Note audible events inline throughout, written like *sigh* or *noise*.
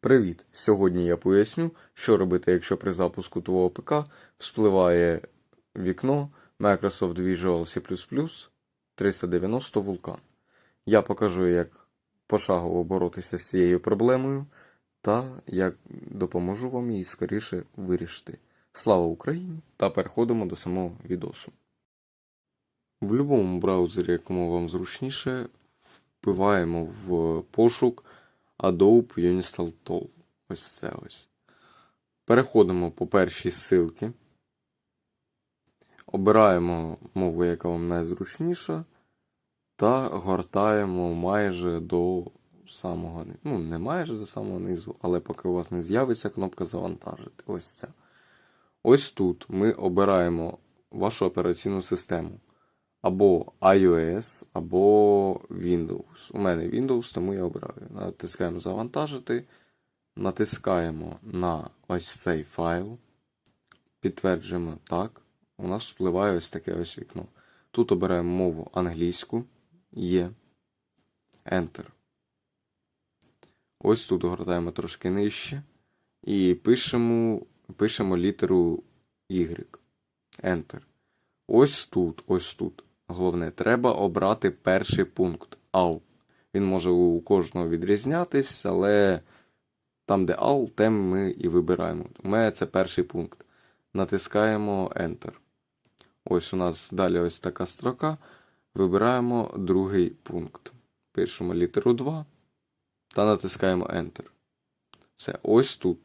Привіт! Сьогодні я поясню, що робити, якщо при запуску твого ПК вспливає вікно Microsoft Visual C++ 390 Vulkan. Я покажу, як пошагово боротися з цією проблемою та як допоможу вам її скоріше вирішити. Слава Україні! Та переходимо до самого відосу. В будь-якому браузері, якому вам зручніше, вбиваємо в пошук Adobe Uninstall Tool. Ось це ось. Переходимо по першій ссылці. Обираємо мову, яка вам найзручніша, та гортаємо майже до самого низу. Ну, не майже до самого низу, але поки у вас не з'явиться кнопка завантажити. Ось ця. Ось тут ми обираємо вашу операційну систему. Або iOS, або Windows. У мене Windows, тому я обираю. Натискаємо завантажити. Натискаємо на ось цей файл. Підтверджуємо так. У нас впливає ось таке ось вікно. Тут обираємо мову англійську. Є. Enter. Ось тут гортаємо трошки нижче. І пишемо, пишемо літеру Y. Enter. Ось тут, ось тут. Головне, треба обрати перший пункт AL. Він може у кожного відрізнятись, але там, де AL, тем ми і вибираємо. У мене це перший пункт. Натискаємо Enter. Ось у нас далі ось така строка. Вибираємо другий пункт. Пишемо літеру 2 та натискаємо Enter. Це ось тут.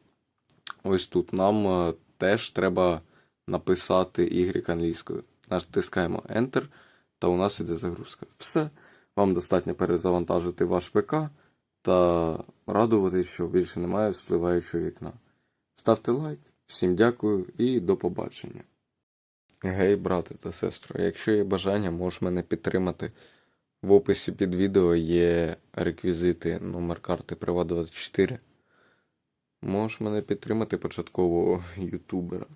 Ось тут. Нам е, теж треба написати Y англійською. Натискаємо Enter, та у нас іде загрузка. Все. Вам достатньо перезавантажити ваш ПК та радуватись, що більше немає вспливаючого вікна. Ставте лайк, всім дякую і до побачення. Гей, брате та сестро, якщо є бажання, можеш мене підтримати. В описі під відео є реквізити номер карти Privat24. Можеш мене підтримати початкового *laughs* ютубера.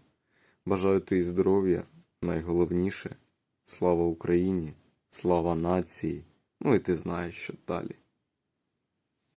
Бажаю тобі здоров'я, найголовніше. Слава Україні, слава нації. Ну і ти знаєш, що далі.